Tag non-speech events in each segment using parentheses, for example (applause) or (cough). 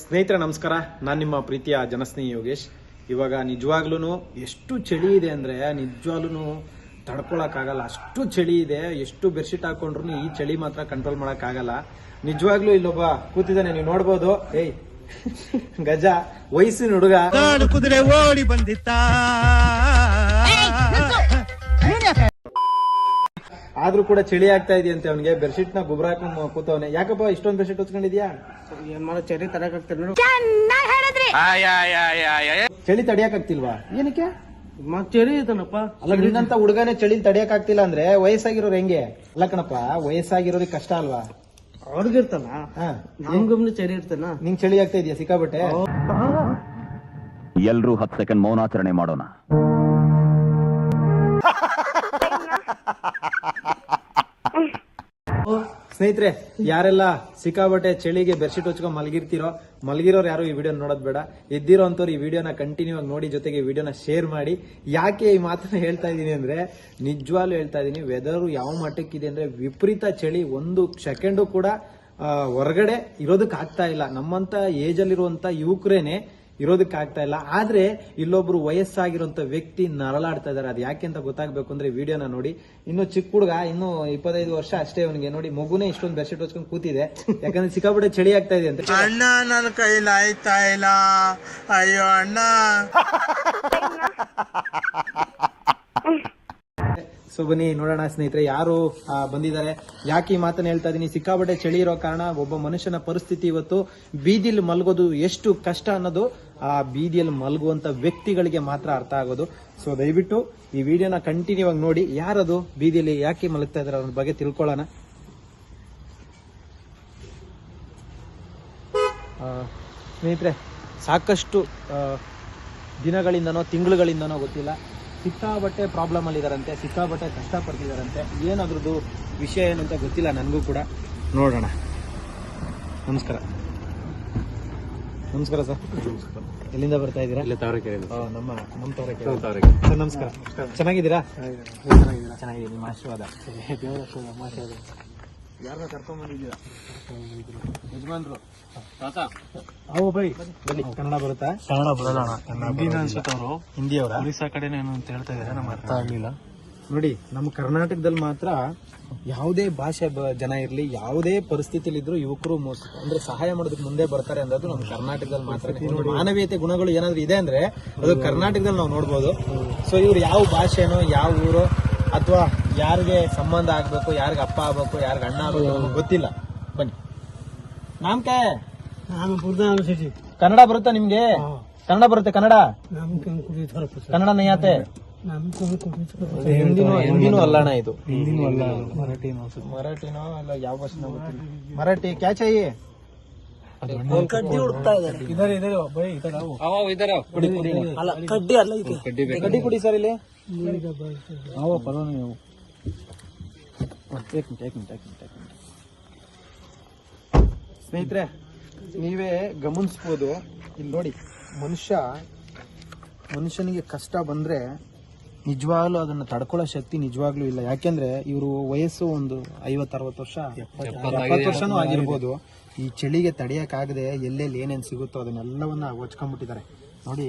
ಸ್ನೇಹಿತರೆ, ನಮಸ್ಕಾರ. ನಾನು ನಿಮ್ಮ ಪ್ರೀತಿಯ ಜನಸ್ನೇಹಿ ಯೋಗೇಶ್. ಇವಾಗ ನಿಜವಾಗ್ಲೂ ಎಷ್ಟು ಚಳಿ ಇದೆ ಅಂದರೆ ನಿಜವಾಗ್ಲೂ ತಡ್ಕೊಳಕ್ಕಾಗಲ್ಲ ಅಷ್ಟು ಚಳಿ ಇದೆ, ಎಷ್ಟು ಬೆಡ್ಶೀಟ್ ಹಾಕೊಂಡ್ರು ಈ ಚಳಿ ಮಾತ್ರ ಕಂಟ್ರೋಲ್ ಮಾಡೋಕ್ಕಾಗಲ್ಲ ನಿಜವಾಗ್ಲೂ ಇಲ್ಲೊಬ್ಬ ಕೂತಿದ್ದಾನೆ, ನೀವು ನೋಡ್ಬೋದು. ಏಯ್, ಗಜ, ವಯಸ್ಸಿನ ಹುಡುಗ. ಕುದುರೆ ಓಡಿ ಬಂದಿತ್ತ? ಆದ್ರೂ ಕೂಡ ಚಳಿ ಆಗ್ತಾ ಇದೆಯಂತೆ ಅವನಿಗೆ? ಬೆಡ್ಶೀಟ್ನ ಗುಬ್ರ ಹಾಕೊಂಡು ಕೂತವನೆ. ಯಾಕಪ್ಪ ಇಷ್ಟೊಂದು ಬೆಡ್ಶೀಟ್ ಹೊಚ್ಕೊಂಡಿದ್ಯಾ ಏನ್ ಮಾಡೋ ಆಗ್ತಾರೆ ನೋಡು. ಚಳಿ ತಡಿಯಕ್ಕಾಗ್ತಿಲ್ವಾ ಏನಕ್ಕೆ? ಮತ್ ಚಳಿ ಐತನಪ್ಪ. ಅಲ್ಲ ನಿನ್ನಂತ ಹುಡುಗನೇ ಚಳಿ ತಡಿಯಕ್ ಆಗ್ತಿಲ್ಲ ಅಂದ್ರೆ ವಯಸ್ಸಾಗಿರೋರು ಹೆಂಗೆ? ಅಲ್ಲ ಕಣಪ್ಪ ವಯಸ್ಸಾಗಿರೋರಿಗೆ ಕಷ್ಟ ಅಲ್ವಾ? ಅವ್ರಿಗಿರ್ತಾನ? ಹಾ. ನಮ್ಗಮ್ನ ಚರಿ ಇರ್ತಾನ? ನಿಂಗ್ ಚಳಿ ಆಗ್ತಾ ಇದೆಯಾ ಸಿಕ್ಕಾಬಟ್ಟೆ ಎಲ್ರೂ ಹತ್ತು ಸೆಕೆಂಡ್ ಮೌನಾಚರಣೆ ಮಾಡೋಣ. ಸ್ನೇಹಿತರೆ, ಯಾರೆಲ್ಲ ಸಿಕ್ಕಾಬಟ್ಟೆ ಚಳಿಗೆ ಬೆಡ್ಶೀಟ್ ಹೊಚ್ಕೊಂಡ್ ಮಲಗಿರ್ತಿರೋ, ಮಲಗಿರೋರು ಯಾರು ಈ ವಿಡಿಯೋ ನೋಡೋದ್ ಬೇಡ. ಎದ್ದಿರೋ ಅಂತವ್ರು ಈ ವಿಡಿಯೋನ ಕಂಟಿನ್ಯೂ ಆಗಿ ನೋಡಿ ಜೊತೆಗೆ ವಿಡಿಯೋನ ಶೇರ್ ಮಾಡಿ. ಯಾಕೆ ಈ ಮಾತನ್ನ ಹೇಳ್ತಾ ಇದ್ದೀನಿ ಅಂದ್ರೆ, ನಿಜವಾಗ್ಲೂ ಹೇಳ್ತಾ ಇದ್ದೀನಿ ವೆದರು ಯಾವ ಮಟ್ಟಕ್ಕಿದೆ ಅಂದ್ರೆ ವಿಪರೀತ ಚಳಿ, ಒಂದು ಸೆಕೆಂಡು ಕೂಡ ಹೊರಗಡೆ ಇರೋದಕ್ಕೆ ಆಗ್ತಾ ಇಲ್ಲ. ನಮ್ಮಂತ ಏಜ್ ಅಲ್ಲಿರುವಂತ ಯುವಕರೇನೆ ಇರೋದಕ್ಕೆ ಆಗ್ತಾ ಇಲ್ಲ. ಆದ್ರೆ ಇಲ್ಲೊಬ್ರು ವಯಸ್ಸಾಗಿರುವಂತ ವ್ಯಕ್ತಿ ನರಳಾಡ್ತಾ ಇದಾರೆ ಅದು ಯಾಕೆ ಅಂತ ಗೊತ್ತಾಗ್ಬೇಕು ಅಂದ್ರೆ ವಿಡಿಯೋನ ನೋಡಿ. ಇನ್ನು ಚಿಕ್ಕ ಹುಡುಗ ಇನ್ನು ಇಪ್ಪತ್ತೈದು ವರ್ಷ ಅಷ್ಟೇ ಅವನಿಗೆ. ನೋಡಿ ಮಗುನೇ ಇಷ್ಟೊಂದು ಬೆಡ್ಶೀಟ್ ಹೊಚ್ಕೊಂಡು ಕೂತಿದೆ. ಯಾಕಂದ್ರೆ ಸಿಕ್ಕಾಪಟ್ಟೆ ಚಳಿ ಆಗ್ತಾ ಇದೆ ಅಂತ. ಅಣ್ಣ ನನ್ನ ಕೈಲಿ ಆಯ್ತಾ ಇಲ್ಲ. ಅಯ್ಯೋ ಅಣ್ಣ. ಸೊ ಬನ್ನಿ ನೋಡೋಣ ಸ್ನೇಹಿತರೆ ಯಾರು ಬಂದಿದ್ದಾರೆ. ಯಾಕೆ ಈ ಮಾತನ್ನ ಹೇಳ್ತಾ ಇದೀನಿ? ಸಿಕ್ಕಾಪಟ್ಟೆ ಚಳಿ ಇರೋ ಕಾರಣ ಒಬ್ಬ ಮನುಷ್ಯನ ಪರಿಸ್ಥಿತಿ ಇವತ್ತು ಬೀದಿಲ್ ಮಲಗೋದು ಎಷ್ಟು ಕಷ್ಟ ಅನ್ನೋದು ಆ ಬೀದಿಯಲ್ಲಿ ಮಲಗುವಂತ ವ್ಯಕ್ತಿಗಳಿಗೆ ಮಾತ್ರ ಅರ್ಥ ಆಗೋದು. ಸೊ ದಯವಿಟ್ಟು ಈ ವಿಡಿಯೋನ ಕಂಟಿನ್ಯೂ ಆಗಿ ನೋಡಿ. ಯಾರದು ಬೀದಿಯಲ್ಲಿ ಯಾಕೆ ಮಲಗ್ತಾ ಇದಾರೆ ಅದ್ರ ಬಗ್ಗೆ ತಿಳ್ಕೊಳ್ಳೋಣ. ಸ್ನೇಹಿತರೆ, ಸಾಕಷ್ಟು ದಿನಗಳಿಂದನೋ ತಿಂಗಳುಗಳಿಂದನೋ ಗೊತ್ತಿಲ್ಲ. ಸಿಕ್ಕಾಬಟ್ಟೆ ಪ್ರಾಬ್ಲಮ್ ಅಲ್ಲಿದಾರಂತೆ ಸಿಕ್ಕಾಬಟ್ಟೆ ಕಷ್ಟಪಡ್ತಿದಾರಂತೆ. ಏನಾದ್ರದ್ದು ವಿಷಯ ಏನು ಅಂತ ಗೊತ್ತಿಲ್ಲ, ನನಗೂ ಕೂಡ. ನೋಡೋಣ. ನಮಸ್ಕಾರ. ನಮಸ್ಕಾರ ಸರ್. ಎಲ್ಲಿಂದ ಬರ್ತಾ ಇದ್ದೀರಾ? ತಾವರೆಕೆರೆ ನಮ್ಮ ನಮ್ಮ ತವರಕೆರೆ. ಸರ್ ನಮಸ್ಕಾರ. ಚೆನ್ನಾಗಿದ್ದೀರಾ? ಚೆನ್ನಾಗಿದೆ ನಿಮ್ಮ ಆಶೀರ್ವಾದ ಯಾರನ್ನ ಕರ್ಕೊಂಡ್ಬಂದಿದ್ದೀರಾ ತಾತ. ಅವು ಬೈ ಬನ್ನಿ. ಕನ್ನಡ ಬರುತ್ತಾ? ಕನ್ನಡ ಬರಲ್ಲ ಹಿಂದಿನ ಅನ್ಸುತ್ತೆ ಅವರು ಹಿಂದಿ ಅವರ ಒರಿಸ್ಸಾ ಕಡೆನೇ ಏನೋ ಅಂತ ಹೇಳ್ತಾ ಇದ್ದಾರೆ. ನಮ್ಗೆ ಅರ್ಥ ಆಗ್ಲಿಲ್ಲ. ನೋಡಿ ನಮ್ಮ ಕರ್ನಾಟಕದಲ್ಲಿ ಮಾತ್ರ ಯಾವುದೇ ಭಾಷೆ ಜನ ಇರಲಿ ಯಾವುದೇ ಪರಿಸ್ಥಿತಿಲಿ ಇದ್ರು ಯುವಕರು ಮೋಸ ಅಂದ್ರೆ ಸಹಾಯ ಮಾಡೋದಕ್ಕೆ ಮುಂದೆ ಬರ್ತಾರೆ ಅನ್ನೋದು ನಮ್ಮ ಕರ್ನಾಟಕದಲ್ಲಿ ಮಾತ್ರ ಮಾನವೀಯತೆ ಗುಣಗಳು ಏನಾದ್ರು ಇದೆ ಅಂದ್ರೆ ಅದು ಕರ್ನಾಟಕದಲ್ಲಿ ನಾವು ನೋಡ್ಬೋದು. ಸೊ ಇವ್ರು ಯಾವ ಭಾಷೆನೋ ಯಾವ ಊರು ಅಥವಾ ಯಾರಿಗೆ ಸಂಬಂಧ ಆಗ್ಬೇಕು ಯಾರಿಗೆ ಅಪ್ಪ ಆಗ್ಬೇಕು ಯಾರಿಗೆ ಅಣ್ಣ ಆಗ್ಬೇಕು ಗೊತ್ತಿಲ್ಲ. ಬನ್ನಿ. ನಮ್ಕೆ ಕನ್ನಡ ಬರುತ್ತಾ ನಿಮ್ಗೆ? ಕನ್ನಡ ಬರುತ್ತೆ ಕನ್ನಡ? ಕನ್ನಡ ಕುಡಿ ಹಿಂದಿನೂ ಇದು. ಹಿಂದಿನೂ ಅಲ್ಲ ಮರಾಠಿನೂ ಮರಾಠಿನೋ ಅಲ್ಲ ಯಾವ ಭಾಷೆನೋ ಗೊತ್ತಿಲ್ಲ. ಮರಾಠಿ. ಕ್ಯಾಚ್ ಕಡ್ಡಿ ಹುಡುಕ್ತಾ ಇದಾರೆ ಇದರ ಇದರ ಬೈ ಇದರ ಕುಡಿ ಕುಡಿ ಅಲ್ಲ ಕಡ್ಡಿ ಅಲ್ಲ ಇದು. ಕಡ್ಡಿ ಕುಡಿ ಸರ್ ಇಲ್ಲಿ. ಅವ ಸ್ನೇಹಿತರೆ ನೀವೇ ಗಮನಿಸ್ಬೋದು. ಇಲ್ಲಿ ನೋಡಿ ಮನುಷ್ಯ ಮನುಷ್ಯನಿಗೆ ಕಷ್ಟ ಬಂದ್ರೆ ನಿಜವಾಗ್ಲೂ ಅದನ್ನ ತಡ್ಕೊಳ್ಳೋ ಶಕ್ತಿ ನಿಜವಾಗ್ಲೂ ಇಲ್ಲ. ಯಾಕೆಂದ್ರೆ ಇವರು ವಯಸ್ಸು ಒಂದು ಐವತ್ತು ಅರವತ್ತು ವರ್ಷ ಎಪ್ಪತ್ತು ವರ್ಷನೂ ಆಗಿರ್ಬೋದು. ಈ ಚಳಿಗೆ ತಡೆಯಕ್ಕಾಗದೆ ಎಲ್ಲೆಲ್ಲಿ ಏನೇನು ಸಿಗುತ್ತೋ ಅದನ್ನೆಲ್ಲವನ್ನ ಹೊಚ್ಕೊಂಡ್ಬಿಟ್ಟಿದ್ದಾರೆ ನೋಡಿ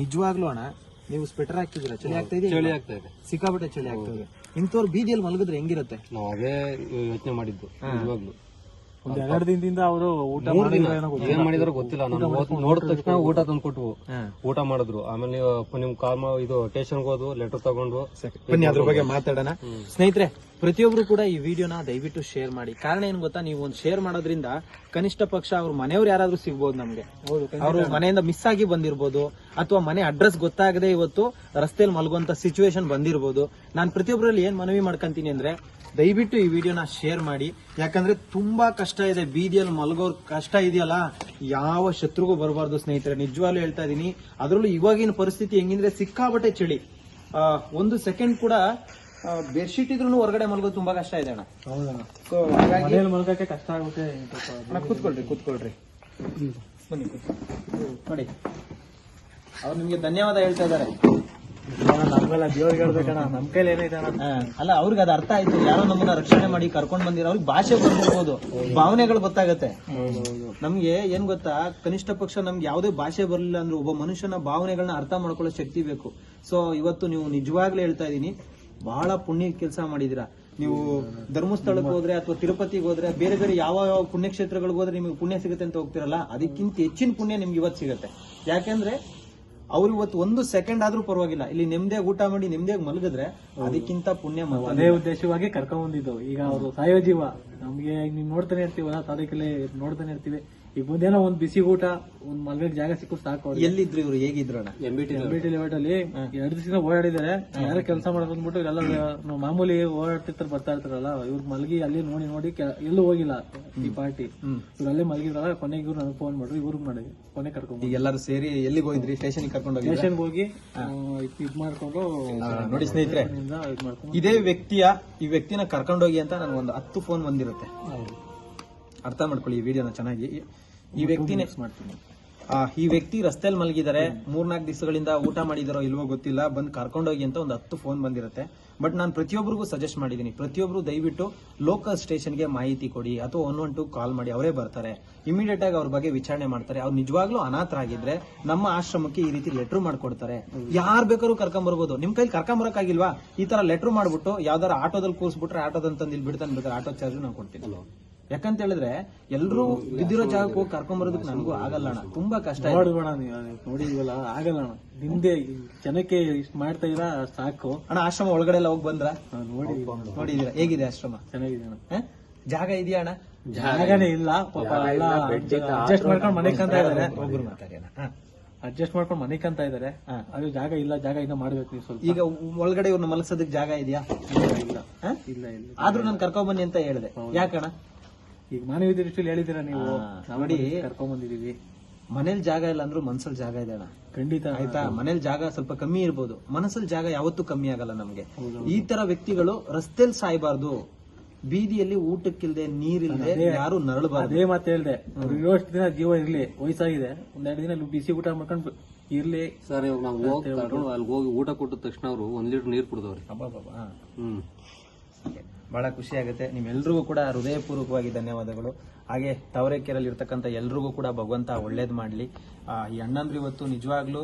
ನಿಜವಾಗ್ಲೂ ಅಣ್ಣ ನೀವು ಸ್ವೆಟರ್ ಹಾಕ್ತಿದ್ರ ಚಳಿ ಆಗ್ತಾ ಇದೆ ಚಳಿ ಆಗ್ತಾ ಇದೆ. ಸಿಕ್ಕಾಪಟ್ಟೆ ಚಳಿ ಆಗ್ತಾ ಇದೆ. ಇಂಥವ್ರು ಬೀದಿಯಲ್ಲಿ ಮಲಗಿದ್ರೆ ಹೆಂಗಿರುತ್ತೆ? ನಾವು ಅದೇ ಯೋಚನೆ ಮಾಡಿದ್ದು ನಿಜವಾಗ್ಲು. ಒಂದ್ ಎರಡು ದಿನದಿಂದ ಅವರು ಊಟ ಮಾಡಿದ್ರು ಏನೋ ಗೊತ್ತಿಲ್ಲ. ಏನ್ ಮಾಡಿದ್ರು ಗೊತ್ತಿಲ್ಲ. ನಾನು ನೋಡಿದ ತಕ್ಷಣ ಊಟ ತಂದು ಕೊಟ್ವು ಊಟ ಮಾಡಿದ್ರು. ಆಮೇಲೆ ನೀವು ನಿಮ್ ಕಾಲ್ ಇದು ಸ್ಟೇಷನ್ಗೆ ಹೋದ್ವು ಲೆಟರ್ ತಗೊಂಡು ಬನ್ನಿ ಅದ್ರ ಬಗ್ಗೆ ಮಾತಾಡೋಣ. ಸ್ನೇಹಿತರೆ ಪ್ರತಿಯೊಬ್ರು ಕೂಡ ಈ ವಿಡಿಯೋನ ದಯವಿಟ್ಟು ಶೇರ್ ಮಾಡಿ. ಕಾರಣ ಏನ್ ಗೊತ್ತಾ? ನೀವು ಒಂದು ಶೇರ್ ಮಾಡೋದ್ರಿಂದ ಕನಿಷ್ಠ ಪಕ್ಷ ಅವ್ರ ಮನೆಯವ್ರು ಯಾರಾದ್ರೂ ಸಿಗ್ಬೋದು ನಮ್ಗೆ. ಅವರು ಮನೆಯಿಂದ ಮಿಸ್ ಆಗಿ ಬಂದಿರ್ಬೋದು ಅಥವಾ ಮನೆ ಅಡ್ರೆಸ್ ಗೊತ್ತಾಗದೆ ಇವತ್ತು ರಸ್ತೆಯಲ್ಲಿ ಮಲಗುವಂತ ಸಿಚುವೇಶನ್ ಬಂದಿರ್ಬೋದು. ನಾನು ಪ್ರತಿಯೊಬ್ಬರಲ್ಲಿ ಏನ್ ಮನವಿ ಮಾಡ್ಕೊಂತೀನಿ ಅಂದ್ರೆ ದಯವಿಟ್ಟು ಈ ವಿಡಿಯೋನ ಶೇರ್ ಮಾಡಿ. ಯಾಕಂದ್ರೆ ತುಂಬಾ ಕಷ್ಟ ಇದೆ ಬೀದಿಯಲ್ಲಿ ಮಲಗೋರ್ ಕಷ್ಟ ಇದೆಯಲ್ಲ? ಯಾವ ಶತ್ರುಗೂ ಬರಬಾರ್ದು ಸ್ನೇಹಿತರೆ. ನಿಜವಾಗ್ಲೂ ಹೇಳ್ತಾ ಇದೀನಿ. ಅದರಲ್ಲೂ ಇವಾಗಿನ ಪರಿಸ್ಥಿತಿ ಹೆಂಗಿದ್ರೆ ಸಿಕ್ಕಾಬಟ್ಟೆ ಚಳಿ. ಆ, ಒಂದು ಸೆಕೆಂಡ್ ಕೂಡ ಬೆಡ್ಶೀಟ್ ಇದ್ರೂ ಹೊರಗಡೆ ಮಲಗೋದು ತುಂಬಾ ಕಷ್ಟ ಇದೆ ಅಣ್ಣ. ಮಲ್ಕಕ್ಕೆ ಕಷ್ಟ ಆಗುತ್ತೆ ಕೂತ್ಕೊಳ್ರಿ ಕೂತ್ಕೊಳ್ರಿ. ಬನ್ನಿ. ನೋಡಿ. ಅವ್ರು ನಿಮ್ಗೆ ಧನ್ಯವಾದ ಹೇಳ್ತಾ ಇದ್ದಾರೆ. ನಮ್ ಅಲ್ಲ, ಅವ್ರಿಗೆ ಅದು ಅರ್ಥ ಆಯ್ತು. ಯಾರೋ ನಮ್ಮನ್ನ ರಕ್ಷಣೆ ಮಾಡಿ ಕರ್ಕೊಂಡ್ ಬಂದಿರೋ ಅವ್ರಿಗೆ ಭಾಷೆ ಬರ್ಬೋದು. ಭಾವನೆಗಳು ಗೊತ್ತಾಗತ್ತೆ. ನಮ್ಗೆ ಏನ್ ಗೊತ್ತಾ? ಕನಿಷ್ಠ ಪಕ್ಷ ನಮ್ಗೆ ಯಾವ್ದೇ ಭಾಷೆ ಬರಲಿಲ್ಲ ಅಂದ್ರೆ ಒಬ್ಬ ಮನುಷ್ಯನ ಭಾವನೆಗಳನ್ನ ಅರ್ಥ ಮಾಡ್ಕೊಳ್ಳೋ ಶಕ್ತಿ ಬೇಕು. ಸೊ ಇವತ್ತು ನೀವು ನಿಜವಾಗ್ಲೂ ಹೇಳ್ತಾ ಇದೀನಿ, ಬಹಳ ಪುಣ್ಯ ಕೆಲಸ ಮಾಡಿದಿರಾ. ನೀವು ಧರ್ಮಸ್ಥಳಕ್ಕೆ ಹೋದ್ರೆ ಅಥವಾ ತಿರುಪತಿಗೆ ಹೋದ್ರೆ, ಬೇರೆ ಬೇರೆ ಯಾವ ಯಾವ ಪುಣ್ಯಕ್ಷೇತ್ರಗಳಿಗೆ ಹೋದ್ರೆ ನಿಮಗೆ ಪುಣ್ಯ ಸಿಗುತ್ತೆ ಅಂತ ಹೋಗ್ತಿರಲ್ಲ? ಅದಕ್ಕಿಂತ ಹೆಚ್ಚಿನ ಪುಣ್ಯ ನಿಮ್ಗೆ ಇವತ್ತು ಸಿಗುತ್ತೆ. ಯಾಕೆಂದ್ರೆ ಅವ್ರು ಇವತ್ತು ಒಂದು ಸೆಕೆಂಡ್ ಆದ್ರೂ ಪರವಾಗಿಲ್ಲ. ಇಲ್ಲಿ ನೆಮ್ಮದಿಯಾಗಿ ಊಟ ಮಾಡಿ ನೆಮ್ಮದಿಯಾಗಿ ಮಲಗಿದ್ರೆ ಅದಕ್ಕಿಂತ ಪುಣ್ಯ ಅದೇ ಉದ್ದೇಶವಾಗಿ ಕರ್ಕೊಂಡ್ ಬಂದಿದ್ದು. ಈಗ ಅವರು ಸಾಯೋ ಜೀವ ನಮ್ಗೆ ನೀವ್ ನೋಡ್ತಾನೆ ಇರ್ತೀವಲ್ಲ ತಾಲೂಕಲ್ಲಿ ನೋಡ್ತಾನೆ ಇರ್ತೀವಿ. ಈಗ ಮುಂದೇನೋ ಒಂದ್ ಬಿಸಿ ಊಟ ಒಂದ್ ಮಲ್ಗಕ್ ಜಾಗ ಸಿಕ್ಕು ಸಾಕು ಎಲ್ಲಿದ್ರು ಇವ್ರು ಹೇಗಿದ್ರಣ್ಣ M B T M T ಲೆವೆಟ್ ಅಲ್ಲಿ ಎರಡು ದಿವಸ ಓಡಾಡಿದಾರೆ. ಯಾರು ಕೆಲಸ ಮಾಡಕ್ ಬಂದ್ಬಿಟ್ಟು ಎಲ್ಲ ಮಾಮೂಲಿ ಓಡಾಡ್ತಿರ್ತಾರೆ ಬರ್ತಾ ಇರ್ತಾರಲ್ಲ ಇವ್ರು ಮಲ್ಗಿ ಅಲ್ಲಿ ನೋಡಿ ನೋಡಿ ಕೆ- ಎಲ್ಲೂ ಹೋಗಿಲ್ಲ ಈ ಪಾರ್ಟಿ ಇವ್ರು ಅಲ್ಲೇ ಮಲಗಿದ್ರಲ್ಲ ಕೊನೆಗೆ ಇವ್ರು ನನಗೆ ಫೋನ್ ಮಾಡ್ರಿ ಇವ್ರಿಗೆ ಮಾಡಿ ಕೊನೆ ಕರ್ಕೊಂಡು ಈಗ ಎಲ್ಲರೂ ಸೇರಿ ಎಲ್ಲಿಗೆ ಹೋಗಿದ್ರಿ? ಸ್ಟೇಷನ್ ಕರ್ಕೊಂಡು ಸ್ಟೇಷನ್ ಸ್ಟೇಷನ್ಗೆ ಹೋಗಿ ಇದ್ ಮಾಡ್ಕೊಂಡು ನೋಡಿ ಸ್ನೇಹಿತರೆ ಇದೇ ವ್ಯಕ್ತಿಯ ಈ ವ್ಯಕ್ತಿನ ಕರ್ಕೊಂಡೋಗಿ ಅಂತ ನನ್ಗೊಂದು ಹತ್ತು ಫೋನ್ ಬಂದಿರುತ್ತೆ. ಅರ್ಥ ಮಾಡ್ಕೊಳ್ಳಿ ಈ ವಿಡಿಯೋನ ಚೆನ್ನಾಗಿ. ಈ ವ್ಯಕ್ತಿನೇ ಮಾಡ್ತೀನಿ. ಆ, ಈ ವ್ಯಕ್ತಿ ರಸ್ತೆಯಲ್ಲಿ ಮಲಗಿದ್ದಾರೆ ಮೂರ್ನಾಲ್ಕು ದಿವಸಗಳಿಂದ ಊಟ ಮಾಡಿದಾರೋ ಇಲ್ವೋ ಗೊತ್ತಿಲ್ಲ ಬಂದು ಕರ್ಕೊಂಡೋಗಿ ಅಂತ ಒಂದು ಹತ್ತು ಫೋನ್ ಬಂದಿರುತ್ತೆ. ಬಟ್ ನಾನು ಪ್ರತಿಯೊಬ್ಬರಿಗೂ ಸಜೆಸ್ಟ್ ಮಾಡಿದ್ದೀನಿ ಪ್ರತಿಯೊಬ್ಬರು ದಯವಿಟ್ಟು ಲೋಕಲ್ ಸ್ಟೇಷನ್ಗೆ ಮಾಹಿತಿ ಕೊಡಿ ಅಥವಾ ಒನ್ ಒನ್ ಟು ಕಾಲ್ ಮಾಡಿ ಅವರೇ ಬರ್ತಾರೆ. ಇಮಿಡಿಯೇಟ್ ಆಗಿ ಅವ್ರ ಬಗ್ಗೆ ವಿಚಾರಣೆ ಮಾಡ್ತಾರೆ. ಅವ್ರು ನಿಜವಾಗ್ಲೂ ಅನಾಥರಾಗಿದ್ರೆ ನಮ್ಮ ಆಶ್ರಮಕ್ಕೆ ಈ ರೀತಿ ಲೆಟರ್ ಮಾಡ್ಕೊಡ್ತಾರೆ. ಯಾರು ಬೇಕಾದ್ರೂ ಕರ್ಕೊಂಬರ್ಬೋದು ನಿಮ್ ಕೈಲಿ ಕರ್ಕೊಂಬರಕ್ಕಾಗಿಲ್ವಾ ಈ ತರ ಲೆಟರ್ ಮಾಡ್ಬಿಟ್ಟು ಯಾವ್ದಾರ ಆಟೋದಲ್ಲಿ ಕೂರಿಸ್ಬಿಟ್ರೆ ಆಟೋದಂತ ತಂದು ಇಲ್ಲಿ ಬಿಡ್ತಾನೆ ಬೇಕಾದ್ರೆ ಆಟೋ ಚಾರ್ಜ್ ನಾವು ಕೊಡ್ತೀನಿ ಯಾಕಂತ ಹೇಳಿದ್ರೆ ಎಲ್ಲರೂ ಬಿದ್ದಿರೋ ಜಾಗಕ್ಕೆ ಹೋಗಿ ಕರ್ಕೊಂಬರೋದಕ್ಕೆ ನನಗೂ ಆಗಲ್ಲ ಅಣ್ಣ. ತುಂಬಾ ಕಷ್ಟ ಇದೆ. ನೋಡ್ಬೇಡ ನೀವು ನೋಡಿದ್ವಲ್ಲ ಆಗಲ್ಲ ಅಣ್ಣ. ನಿಮ್ದೆ ಜನಕ್ಕೆ ಇಷ್ಟ ಮಾಡ್ತಾ ಇರ ಸಾಕು. ಅಣ್ಣ ಆಶ್ರಮ ಒಳಗಡೆ ಎಲ್ಲ ಹೋಗಿ ಬಂದ್ರ? ನಾವ್ ನೋಡಿ. ನೋಡಿದೀರಾ? ಹೇಗಿದೆ ಆಶ್ರಮ? ಚೆನ್ನಾಗಿದೆ ಅಣ್ಣ. ಹ? ಜಾಗ ಇದೆಯಾ ಅಣ್ಣ? ಜಾಗನೇ ಇಲ್ಲ ಪಾಪ ಎಲ್ಲ ಅಡ್ಜಸ್ಟ್ ಮಾಡ್ಕೊಂಡು ಮನೆ ಕಂತ ಇದಾರೆ ಒಬ್ರು ಮಾತಾಡಿ ಅಣ್ಣ. ಹ. ಅಡ್ಜಸ್ಟ್ ಮಾಡ್ಕೊಂಡು ಮನೆ ಕಂತ ಇದಾರೆ ಹಾ. ಅದು ಜಾಗ ಇಲ್ಲ ಜಾಗ ಇನ್ನ ಮಾಡ್ಬೇಕು ನೀವು ಸ್ವಲ್ಪ. ಈಗ ಒಳಗಡೆ ಇವ್ರನ್ನ ಮಲಗ್ಸೋದಕ್ಕೆ ಜಾಗ ಇದೆಯಾ? ಇಲ್ಲ ಹ? ಇಲ್ಲ ಇಲ್ಲ. ಆದ್ರೂ ನಾನು ಕರ್ಕೊಂಡ್ ಬನ್ನಿ ಅಂತ ಹೇಳಿದೆ. ಯಾಕಣ್ಣ? ಈಗ ಮಾನವೀಯ ದೃಷ್ಟಿಯಲ್ಲಿ ಹೇಳಿದಿರ ನೀವು? ನೋಡಿ. ಕರ್ಕೊಂಡ್ ಬಂದಿದೀವಿ ಮನೇಲಿ ಜಾಗ ಇಲ್ಲ ಅಂದ್ರೂ ಮನ್ಸಲ್ಲಿ ಜಾಗ ಇದೆ ಅಣ್ಣ. ಖಂಡಿತ. ಆಯ್ತಾ? ಮನೇಲಿ ಜಾಗ ಸ್ವಲ್ಪ ಕಮ್ಮಿ ಇರ್ಬೋದು. ಮನಸ್ಸಲ್ಲಿ ಜಾಗ ಯಾವತ್ತೂ ಕಮ್ಮಿ ಆಗಲ್ಲ ನಮ್ಗೆ. ಈ ತರ ವ್ಯಕ್ತಿಗಳು ರಸ್ತೆಲ್ ಸಾಯ್ಬಾರ್ದು. ಬೀದಿಯಲ್ಲಿ ಊಟಕ್ಕಿಲ್ದೆ ನೀರಿಲ್ದೆ ಯಾರು ನರಳಬಾರ್ದು. ಅದೇ ಮಾತು ಹೇಳ್ದೆ. ಅವ್ರು ಇರೋಷ್ಟು ದಿನ ಜೀವ ಇರ್ಲಿ ವಯಸ್ಸಾಗಿದೆ. ಒಂದೆರಡು ದಿನ ಬಿಸಿ ಊಟ ಮಾಡ್ಕೊಂಡು ಇರ್ಲಿ. ಸರ್ ಇವಾಗ ನಾವು ಹೋಗಿ ಅಲ್ಲಿ ಹೋಗಿ ಊಟ ಕೊಟ್ಟ ತಕ್ಷಣ ಅವರು ಒಂದ್ ಲೀಟರ್ ನೀರ್ ಕುಡ್ದವ್ರಿ. ಹ್ಮ್. ಬಹಳ ಖುಷಿ ಆಗುತ್ತೆ. ನಿಮ್ಮೆಲ್ರಿಗೂ ಕೂಡ ಹೃದಯಪೂರ್ವಕವಾಗಿ ಧನ್ಯವಾದಗಳು. ಹಾಗೆ ತವರೇಕೆರಲ್ಲಿ ಇರ್ತಕ್ಕಂಥ ಎಲ್ರಿಗೂ ಕೂಡ ಭಗವಂತ ಒಳ್ಳೇದು ಮಾಡಲಿ. ಈ ಅಣ್ಣಂದ್ರು ಇವತ್ತು ನಿಜವಾಗ್ಲೂ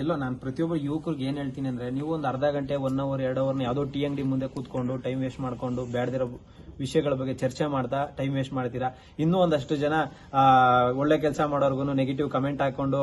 ಎಲ್ಲೋ ನಾನು ಪ್ರತಿಯೊಬ್ಬ ಯುವಕರಿಗೆ ಏನು ಹೇಳ್ತೀನಿ ಅಂದರೆ, ನೀವು ಒಂದು ಅರ್ಧ ಗಂಟೆ ಒನ್ ಅವರ್ ಎರಡು ಅವರ್ನ ಯಾವುದೋ ಟೀ ಅಂಗಡಿ ಮುಂದೆ ಕೂತ್ಕೊಂಡು ಟೈಮ್ ವೇಸ್ಟ್ ಮಾಡಿಕೊಂಡು ಬೇಡದಿರೋ ವಿಷಯಗಳ ಬಗ್ಗೆ ಚರ್ಚೆ ಮಾಡ್ತಾ ಟೈಮ್ ವೇಸ್ಟ್ ಮಾಡ್ತೀರಾ? ಇನ್ನೂ ಒಂದಷ್ಟು ಜನ ಒಳ್ಳೆ ಕೆಲಸ ಮಾಡೋರ್ಗು ನೆಗೆಟಿವ್ ಕಮೆಂಟ್ ಹಾಕೊಂಡು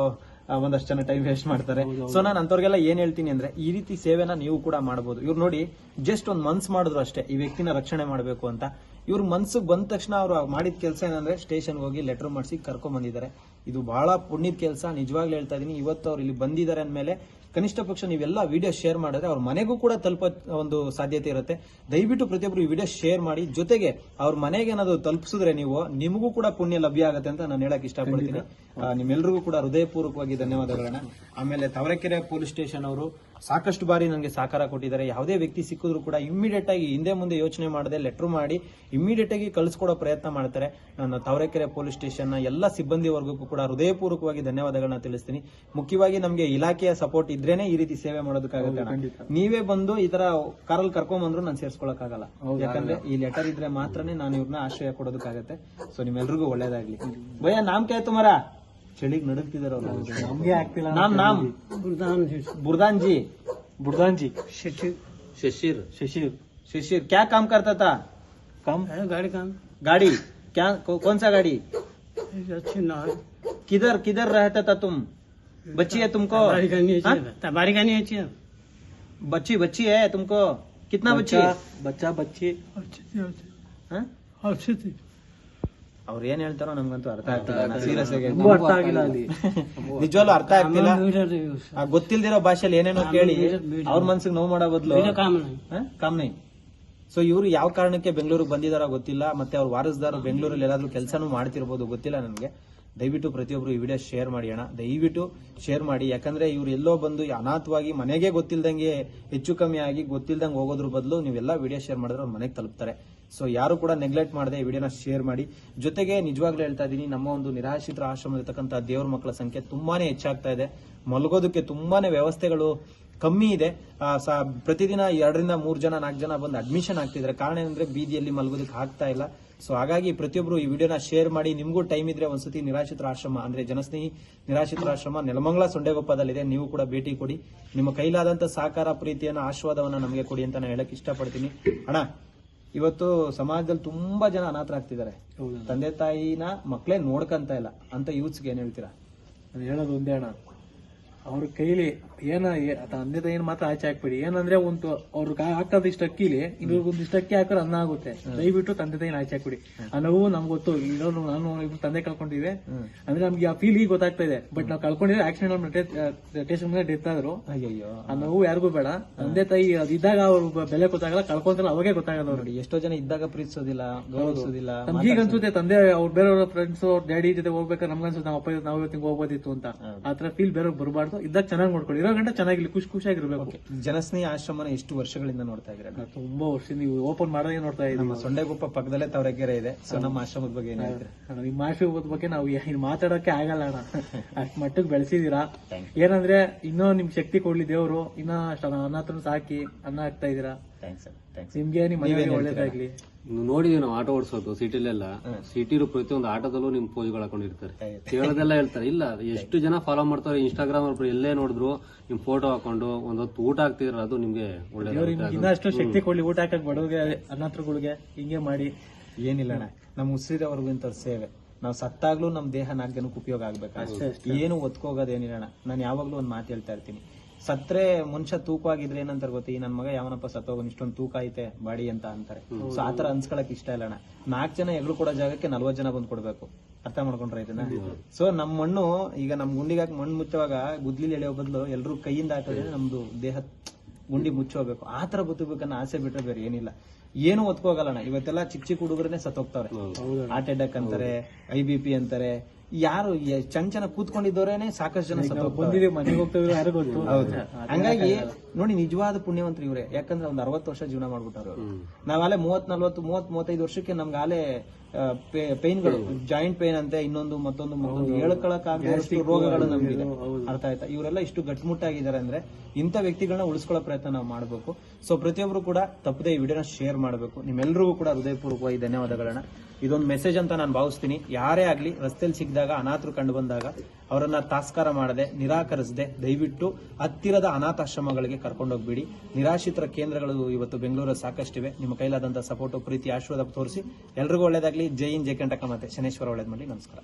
ಒಂದಷ್ಟು ಜನ ಟೈಮ್ ವೇಸ್ಟ್ ಮಾಡ್ತಾರೆ. ಸೊ ನಾನು ಅಂತವ್ರಿಗೆಲ್ಲ ಏನ್ ಹೇಳ್ತೀನಿ ಅಂದ್ರೆ ಈ ರೀತಿ ಸೇವೆನ ನೀವು ಕೂಡ ಮಾಡಬಹುದು ಇವ್ರು ನೋಡಿ ಜಸ್ಟ್ ಒಂದ್ ಮನ್ಸ್ ಮಾಡಿದ್ರು ಅಷ್ಟೇ ಈ ವ್ಯಕ್ತಿನ ರಕ್ಷಣೆ ಮಾಡಬೇಕು ಅಂತ. ಇವ್ರ ಮನ್ಸಿಗೆ ಬಂದ ತಕ್ಷಣ ಅವ್ರು ಮಾಡಿದ ಕೆಲಸ ಏನಂದ್ರೆ ಸ್ಟೇಷನ್ ಹೋಗಿ ಲೆಟರ್ ಮಾಡಿಸಿ ಕರ್ಕೊಂಡ್ ಬಂದಿದ್ದಾರೆ ಇದು ಬಹಳ ಪುಣ್ಯದ ಕೆಲಸ. ನಿಜವಾಗ್ಲೂ ಹೇಳ್ತಾ ಇದೀನಿ ಇವತ್ತು ಅವ್ರು ಇಲ್ಲಿ ಬಂದಿದ್ದಾರೆ ಅಂದ್ಮೇಲೆ ಕನಿಷ್ಠ ಪಕ್ಷ ನೀವೆಲ್ಲ ವಿಡಿಯೋ ಶೇರ್ ಮಾಡಿದ್ರೆ ಅವ್ರ ಮನೆಗೂ ಕೂಡ ತಲುಪ ಒಂದು ಸಾಧ್ಯತೆ ಇರುತ್ತೆ. ದಯವಿಟ್ಟು ಪ್ರತಿಯೊಬ್ಬರು ಈ ವಿಡಿಯೋ ಶೇರ್ ಮಾಡಿ ಜೊತೆಗೆ ಅವ್ರ ಮನೆಗೆ ಏನಾದ್ರು ತಲುಪಿಸಿದ್ರೆ ನೀವು ನಿಮಗೂ ಕೂಡ ಪುಣ್ಯ ಲಭ್ಯ ಆಗುತ್ತೆ ಅಂತ ನಾನು ಹೇಳಕ್ ಇಷ್ಟಪಡ್ತೀನಿ. ಆ, ನಿಮ್ಮೆಲ್ರಿಗೂ ಕೂಡ ಹೃದಯಪೂರ್ವಕವಾಗಿ ಧನ್ಯವಾದಗಳನ್ನ ಆಮೇಲೆ ತವರಕೆರೆ ಪೊಲೀಸ್ ಸ್ಟೇಷನ್ ಅವರು ಸಾಕಷ್ಟು ಬಾರಿ ನನಗೆ ಸಹಕಾರ ಕೊಟ್ಟಿದ್ದಾರೆ. ಯಾವುದೇ ವ್ಯಕ್ತಿ ಸಿಕ್ಕಿದ್ರು ಕೂಡ ಇಮಿಡಿಯೇಟ್ ಆಗಿ ಹಿಂದೆ ಮುಂದೆ ಯೋಚನೆ ಮಾಡದೆ ಲೆಟರ್ ಮಾಡಿ ಇಮಿಡಿಯೇಟ್ ಆಗಿ ಕಳಿಸ್ಕೊಡೋ ಪ್ರಯತ್ನ ಮಾಡ್ತಾರೆ. ನಾನು ತವರಕೆರೆ ಪೊಲೀಸ್ ಸ್ಟೇಷನ್ ಎಲ್ಲ ಸಿಬ್ಬಂದಿ ವರ್ಗಕ್ಕೂ ಕೂಡ ಹೃದಯಪೂರ್ವಕವಾಗಿ ಧನ್ಯವಾದಗಳನ್ನ ತಿಳಿಸ್ತೀನಿ. ಮುಖ್ಯವಾಗಿ ನಮಗೆ ಇಲಾಖೆಯ ಸಪೋರ್ಟ್ ಇದ್ರೇನೆ ಈ ರೀತಿ ಸೇವೆ ಮಾಡೋದಕ್ಕಾಗುತ್ತೆ. ನೀವೇ ಬಂದು ಈ ತರ ಕಾರಲ್ಲಿ ಕರ್ಕೊಂಡ್ ಬಂದ್ರು ನಾನು ಸೇರ್ಸ್ಕೊಳಕ್ಕಾಗಲ್ಲ. ಯಾಕಂದ್ರೆ ಈ ಲೆಟರ್ ಇದ್ರೆ ಮಾತ್ರನೇ ನಾನು ಇವ್ರನ್ನ ಆಶ್ರಯ ಕೊಡೋದಕ್ಕಾಗತ್ತೆ. ಸೊ ನಿಮ್ಮೆಲ್ರಿಗೂ ಒಳ್ಳೇದಾಗ್ಲಿ. ಭಯ ನಾಮ್ ಆಯ್ತು ತುಮಾರ ಚಳಿಗ್ ನಡುಗ್ತಿದಾರ ನಮ್ಗೆ ಆಗ್ತಿಲ್ಲ ನಾಮ್ ನಾಮ್ बुरदान जी ಬುಡ್ದಾಂಜಿ ಶಶಿರ್ ಶಶಿರ್ शिशिर क्या काम करता था ಕಮ್ गाड़ी काम गाड़ी क्या कौ, कौन सा गाड़ी अच्छी ना किधर किधर रहता था तुम बच्ची है तुमको बारी का नहीं हाँ? अच्छी बारी का नहीं अच्छी है बच्ची बच्ची है तुमको कितना बच्ची है ಬಚ್ಚಾ ಬಚ್ಚಿ अच्छी थी अच्छी हाँ? अच्छी थी ಅವ್ರು ಏನ್ ಹೇಳ್ತಾರೋ ನಮ್ಗಂತೂ ಅರ್ಥ ಆಗ್ತಿಲ್ಲ. (laughs) ನಿಜವಾಗ್ಲೂ ಅರ್ಥ ಆಗ್ತಿಲ್ಲ. ಗೊತ್ತಿಲ್ದಿರೋ ಭಾಷೆಯಲ್ಲಿ ಏನೇನೋ ಕೇಳಿ ಅವ್ರ ಮನ್ಸಿಗೆ ನೋವು ಮಾಡೋ ಬದಲು ಕಾಮ್ನೈ. ಸೊ ಇವ್ರು ಯಾವ ಕಾರಣಕ್ಕೆ ಬೆಂಗಳೂರಿಗೆ ಬಂದಿದಾರ ಗೊತ್ತಿಲ್ಲ ಮತ್ತೆ ಅವ್ರ ವಾರಸ್ದಾರ ಬೆಂಗಳೂರಲ್ಲಿ ಎಲ್ಲಾದ್ರೂ ಕೆಲಸನೂ ಮಾಡ್ತಿರ್ಬೋದು ಗೊತ್ತಿಲ್ಲ ನನಗೆ. ದಯವಿಟ್ಟು ಪ್ರತಿಯೊಬ್ರು ಈ ವಿಡಿಯೋ ಶೇರ್ ಮಾಡಿ ಅಣ್ಣ. ದಯವಿಟ್ಟು ಶೇರ್ ಮಾಡಿ. ಯಾಕಂದ್ರೆ ಇವ್ರು ಎಲ್ಲೋ ಬಂದು ಅನಾಥವಾಗಿ ಮನೆಗೆ ಗೊತ್ತಿಲ್ದಂಗೆ ಹೆಚ್ಚು ಕಮ್ಮಿ ಆಗಿ ಗೊತ್ತಿಲ್ದಂಗೆ ಹೋಗೋದ್ರ ಬದಲು ನೀವೆಲ್ಲ ವಿಡಿಯೋ ಶೇರ್ ಮಾಡಿದ್ರೆ ಅವ್ರ ಮನೆಗೆ ತಲುಪ್ತಾರೆ. ಸೊ ಯಾರು ಕೂಡ ನೆಗ್ಲೆಕ್ಟ್ ಮಾಡದೆ ಈ ವಿಡಿಯೋನ ಶೇರ್ ಮಾಡಿ. ಜೊತೆಗೆ ನಿಜವಾಗ್ಲೂ ಹೇಳ್ತಾ ಇದ್ದೀನಿ, ನಮ್ಮ ಒಂದು ನಿರಾಶ್ರಿತರ ಆಶ್ರಮದಲ್ಲಿರ್ತಕ್ಕಂಥ ದೇವ್ರ ಮಕ್ಕಳ ಸಂಖ್ಯೆ ತುಂಬಾನೇ ಹೆಚ್ಚಾಗ್ತಾ ಇದೆ. ಮಲಗೋದಕ್ಕೆ ತುಂಬಾನೇ ವ್ಯವಸ್ಥೆಗಳು ಕಮ್ಮಿ ಇದೆ. ಪ್ರತಿದಿನ ಎರಡರಿಂದ ಮೂರು ಜನ, ನಾಲ್ಕು ಜನ ಬಂದು ಅಡ್ಮಿಷನ್ ಆಗ್ತಿದ್ದಾರೆ. ಕಾರಣ ಏನಂದ್ರೆ ಬೀದಿಯಲ್ಲಿ ಮಲಗೋದಕ್ಕೆ ಆಗ್ತಾ ಇಲ್ಲ. ಸೊ ಹಾಗಾಗಿ ಪ್ರತಿಯೊಬ್ಬರು ಈ ವಿಡಿಯೋನ ಶೇರ್ ಮಾಡಿ. ನಿಮಗೂ ಟೈಮ್ ಇದ್ರೆ ಒಂದ್ಸತಿ ನಿರಾಶ್ರಿತರ ಆಶ್ರಮ, ಅಂದ್ರೆ ಜನಸ್ನೇಹಿ ನಿರಾಶ್ರಿತರ ಆಶ್ರಮ ನೆಲಮಂಗಲ ಸೊಂಡೆಗೊಪ್ಪದಲ್ಲಿದೆ. ನೀವು ಕೂಡ ಭೇಟಿ ಕೊಡಿ. ನಿಮ್ಮ ಕೈಲಾದಂತ ಸಹಕಾರ, ಪ್ರೀತಿಯನ್ನು, ಆಶೀರ್ವಾದವನ್ನು ನಮಗೆ ಕೊಡಿ ಅಂತ ನಾನು ಹೇಳಕ್ ಇಷ್ಟಪಡ್ತೀನಿ. ಅಣ್ಣ ಇವತ್ತು ಸಮಾಜದಲ್ಲಿ ತುಂಬಾ ಜನ ಅನಾಥರಾಗ್ತಿದ್ದಾರೆ ತಂದೆ ತಾಯಿನ ಮಕ್ಕಳೇ ನೋಡ್ಕಂತ ಇಲ್ಲ. ಅಂತ ಯೂತ್ಸ್ಗೆ ಏನ್ ಹೇಳ್ತೀರಾ? ನಾನು ಹೇಳೋದು ಒಂದೇ ಅಣ್ಣ. ಅವ್ರ ಕೈಲಿ ಏನ ಅಂದ್ಯದ ಏನ್ ಮಾತ್ರ ಆಚೆ ಹಾಕ್ಬೇಡಿ. ಏನಂದ್ರೆ ಒಂದು ಅವ್ರು ಹಾಕೋದು ಇಷ್ಟ ಅಕ್ಕಿಲಿ ಒಂದಿಷ್ಟು ಅಕ್ಕಿ ಹಾಕಿದ್ರೆ ಅನ್ನ ಆಗುತ್ತೆ. ದಯವಿಟ್ಟು ತಂದೆ ತಾಯಿನ ಆಚೆ ಹಾಕ್ಬಿಡಿ. ಆ ನೋವು ನಮ್ಗೆ ಗೊತ್ತು. ಇರೋ ನಾನು ಇಬ್ರು ತಂದೆ ಕಳ್ಕೊಂಡಿವೆ ಅಂದ್ರೆ ನಮ್ಗೆ ಆ ಫೀಲ್ ಈಗ ಗೊತ್ತಾಗ್ತಾ ಇದೆ. ಬಟ್ ನಾವು ಕಳ್ಕೊಂಡಿದ್ರೆ ಆಕ್ಸಿಡೆಂಟ್ ಸ್ಟೇಷನ್ ಮೇಲೆ ಡೆತ್ ಆದ್ರು. ಆ ನೋವು ಯಾರಿಗೂ ಬೇಡ. ತಂದೆ ತಾಯಿ ಅದಿದ್ದಾಗ ಅವ್ರ ಬೆಲೆ ಗೊತ್ತಾಗಲ್ಲ ಕಳ್ಕೊಂತಾರೆ ಅವಾಗೆ ಗೊತ್ತಾಗಲ್ಲ ನೋಡಿ ಎಷ್ಟೋ ಜನ ಇದ್ದಾಗ ಪ್ರೀತಿಸೋದಿಲ್ಲ ಗೌರವಿಸೋದಿಲ್ಲ ನಮ್ಗೆ ಈಗ ಅನ್ಸುತ್ತೆ ತಂದೆ ಅವ್ರ ಬೇರೆಯವ್ರ ಫ್ರೆಂಡ್ಸ್ ಅವ್ರ ಡ್ಯಾಡಿ ಜೊತೆ ಹೋಗ್ಬೇಕಾದ್ರೆ ನಮ್ಗೆ ಅನ್ಸುತ್ತೆ ನಾವು ಅಪ್ಪ ನಾವು ಇವತ್ತಿಗೆ ಹೋಗ್ಬೋದಿತ್ತು ಅಂತ. ಆತರ ಫೀಲ್ ಬೇರೆ ಬರಬಾರ್ದು. ಇದ್ದಾಗ ಚೆನ್ನಾಗಿ ನೋಡ್ಕೊಳ್ಳಿ. ಇರೋ ಗಂಟೆ ಚೆನ್ನಾಗಿರ್ಲಿ ಖುಷಿ ಖುಷಿಯಾಗಿರ್ಬೇಕು. ಜನಸ್ನೇಹಿ ಆಶ್ರಮನ ಎಷ್ಟು ವರ್ಷಗಳಿಂದ ನೋಡ್ತಾ ಇದ್ರೆ ತುಂಬಾ ವರ್ಷ ನೀವು ಓಪನ್ ಮಾಡೋದೇ ನೋಡ್ತಾ ಇದ್ದೀವಿ. ನಮ್ಮ ಸೊಂಡೆಗೊಪ್ಪ ಪಕ್ಕದಲ್ಲೇ ತವರಗೆರೆ ಇದೆ. ಸೊ ನಮ್ಮ ಆಶ್ರಮದ ಬಗ್ಗೆ ಏನು ಹೇಳ್ತೀರಾ? ನಿಮ್ಮ ಆಶ್ರಮದ ಬಗ್ಗೆ ನಾವು ಏನ್ ಮಾತಾಡೋಕೆ ಆಗಲ್ಲ ಅಣ್ಣ. (laughs) ಅಷ್ಟ್ ಮಟ್ಟಕ್ಕೆ ಬೆಳೆಸಿದೀರಾ. ಏನಂದ್ರೆ ಇನ್ನೂ ನಿಮ್ ಶಕ್ತಿ ಕೊಡ್ಲಿ ದೇವ್ರು. ಇನ್ನ ಅನ್ನ ಹತ್ರ ಸಾಕಿ ಅನ್ನ ಹಾಕ್ತಾ ಇದೀರಾ ಥ್ಯಾಂಕ್ಸ್ ಥ್ಯಾಂಕ್ಸ್ ನಿಮ್ಗೆ ನಿಮ್ ಮನೆಗೆ ಒಳ್ಳೇದಾಗ್ಲಿ. ನೀವು ನೋಡಿದೀವಿ ನಾವು ಆಟೋ ಓಡಿಸೋದು ಸಿಟಿಲೆಲ್ಲ ಸಿಟಿರು ಪ್ರತಿಯೊಂದು ಆಟೋದಲ್ಲೂ ನಿಮ್ ಪೋಸ್ಗಳು ಹಾಕೊಂಡಿರ್ತಾರೆ. ಕೇಳೋದೆಲ್ಲ ಹೇಳ್ತಾರೆ. ಇಲ್ಲ ಎಷ್ಟು ಜನ ಫಾಲೋ ಮಾಡ್ತಾರೆ ಇನ್ಸ್ಟಾಗ್ರಾಮ್ ಅಲ್ಲಿ ಎಲ್ಲೇ ನೋಡಿದ್ರು ನಿಮ್ ಫೋಟೋ ಹಾಕೊಂಡು ಒಂದೊತ್ತು ಊಟ ಹಾಕ್ತಿದ್ರ ಅದು ನಿಮ್ಗೆ ಒಳ್ಳೆ ಇನ್ನಷ್ಟು ಶಕ್ತಿ ಕೊಡ್ಲಿ. ಊಟ ಹಾಕಕ್ ಬಡವ್ರಿಗೆ ಅನಾಥರುಗಳಿಗೆ ಹಿಂಗೆ ಮಾಡಿ. ಏನಿಲ್ಲ ನಮ್ ನಮ್ಮ ಉಸಿರವರೆಗೂ ಇಂತ ಸೇವೆ. ನಾವು ಸತ್ತಾಗ್ಲೂ ನಮ್ಮ ದೇಹ ನಾಲ್ಕು ಜನಕ್ಕೆ ಉಪಯೋಗ ಆಗ್ಬೇಕು ಏನು ಒತ್ಕೋಗೋದೇನಿಲ್ಲ ನಾನು ಯಾವಾಗ್ಲೂ ಒಂದ್ ಮಾತು ಹೇಳ್ತಾ ಇರ್ತೀನಿ. ಸತ್ರೆ ಮನುಷ್ಯ ತೂಕವಾಗಿದ್ರೆ ಏನಂತಾರೆ ಗೊತ್ತಿ? ನನ್ ಮಗ ಯಾವನಪ್ಪ ಸತ್ತೋಗನ್ ಇಷ್ಟೊಂದು ತೂಕ ಐತೆ ಬಾಡಿ ಅಂತ ಅಂತಾರೆ. ಸೊ ಆತರ ಅನ್ಸ್ಕೊಳಕ್ ಇಷ್ಟ ಇಲ್ಲ ಅಣ್ಣ. ನಾಲ್ಕು ಜನ ಎಗ್ಳು ಕೊಡೋ ಜಾಗಕ್ಕೆ ನಲ್ವತ್ ಜನ ಬಂದ್ ಕೊಡ್ಬೇಕು. ಅರ್ಥ ಮಾಡ್ಕೊಂಡ್ರೆ ಇದನ್ನ? ಸೊ ನಮ್ ಮಣ್ಣು ಈಗ ನಮ್ ಗುಂಡಿಗೆ ಹಾಕಿ ಮಣ್ಣು ಮುಚ್ಚುವಾಗ ಗುದ್ಲಿಲಿ ಎಳೆಯೋ ಬದಲು ಎಲ್ರು ಕೈಯಿಂದ ಹಾಕಿದ್ರೆ ನಮ್ದು ದೇಹ ಗುಂಡಿ ಮುಚ್ಚೋಗ್ಬೇಕು. ಆ ತರ ಬದುಕಬೇಕನ್ನೋ ಆಸೆ ಬಿಟ್ರೆ ಬೇರೆ ಏನಿಲ್ಲ. ಏನು ಒತ್ಕೋಗಲ್ಲಣ್ಣ ಇವತ್ತೆಲ್ಲ ಚಿಕ್ಕ ಚಿಕ್ಕ ಹುಡುಗರನ್ನೇ ಸತ್ತೋಗ್ತಾವ್ರೆ. ಹಾರ್ಟ್ ಅಟ್ಯಾಕ್ ಅಂತಾರೆ ಐ ಬಿ ಪಿ ಅಂತಾರೆ ಯಾರು ಚಂಚನ ಚಂದ್ ಚೆನ್ನ ಕೂತ್ಕೊಂಡಿದ್ದವರೇನೆ ಸಾಕಷ್ಟು ಜನ ಸತ್ತೋಗ್ತಾರೆ. ಬಂದಿದೆ ಮನೆಗೆ ಯಾರು ಗೊತ್ತು? ಹಂಗಾಗಿ ನೋಡಿ ನಿಜವಾದ ಪುಣ್ಯವಂತರು ಇವ್ರೆ. ಯಾಕಂದ್ರೆ ಒಂದ್ ಅರವತ್ತು ವರ್ಷ ಜೀವನ ಮಾಡ್ಬಿಟ್ಟವ್ರು ನಾವ್ ನಾವಾಲೆ ಮೂವತ್ ನಲ್ವತ್ತು ಮೂವತ್ ಮೂವತ್ತೈದು ವರ್ಷಕ್ಕೆ ನಮ್ಗೆ ಆಲೆ ಪೇನ್ಗಳು ಜಾಯಿಂಟ್ ಪೇನ್ ಅಂತೆ ಇನ್ನೊಂದು ಮತ್ತೊಂದು ಮತ್ತೊಂದು ಹೇಳ್ಕೊಳಕ್ಕಾಗಷ್ಟು ರೋಗಗಳು ನಮ್ಗಿದೆ. ಅರ್ಥ ಆಯ್ತಾ? ಇವರೆಲ್ಲ ಇಷ್ಟು ಗಟ್ಟಿಮುಟ್ಟಾಗಿದ್ದಾರೆ ಅಂದ್ರೆ ಇಂಥ ವ್ಯಕ್ತಿಗಳನ್ನ ಉಳಿಸ್ಕೊಳ್ಳೋ ಪ್ರಯತ್ನ ನಾವು ಮಾಡಬೇಕು. ಸೊ ಪ್ರತಿಯೊಬ್ರು ಕೂಡ ತಪ್ಪದೆ ಈ ವಿಡಿಯೋನ ಶೇರ್ ಮಾಡಬೇಕು. ನಿಮ್ಮೆಲ್ಲರಿಗೂ ಕೂಡ ಹೃದಯಪೂರ್ವಕವಾಗಿ ಧನ್ಯವಾದಗಳನ್ನ. ಇದೊಂದು ಮೆಸೇಜ್ ಅಂತ ನಾನು ಭಾವಿಸ್ತೀನಿ. ಯಾರೇ ಆಗಲಿ ರಸ್ತೆಯಲ್ಲಿ ಸಿಕ್ಕಿದಾಗ ಅನಾಥರು ಕಂಡು ಬಂದಾಗ ಅವರನ್ನ ತಾಸ್ಕಾರ ಮಾಡದೆ, ನಿರಾಕರಿಸದೆ, ದಯವಿಟ್ಟು ಹತ್ತಿರದ ಅನಾಥಾಶ್ರಮಗಳಿಗೆ ಕರ್ಕೊಂಡೋಗ್ಬಿಡಿ. ನಿರಾಶ್ರಿತರ ಕೇಂದ್ರಗಳು ಇವತ್ತು ಬೆಂಗಳೂರಲ್ಲಿ ಸಾಕಷ್ಟಿವೆ. ನಿಮ್ಮ ಕೈಲಾದಂಥ ಸಪೋರ್ಟು ಪ್ರೀತಿ, ಆಶೀರ್ವಾದ ತೋರಿಸಿ. ಎಲ್ರಿಗೂ ಒಳ್ಳೇದಾಗಲಿ. ಜೈ ಇನ್ ಜೈ ಕಂಟಕ ಮತ್ತೆ ಶನೇಶ್ವರ ಒಳ್ಳೇದು ಮಾಡಿ ನಮಸ್ಕಾರ.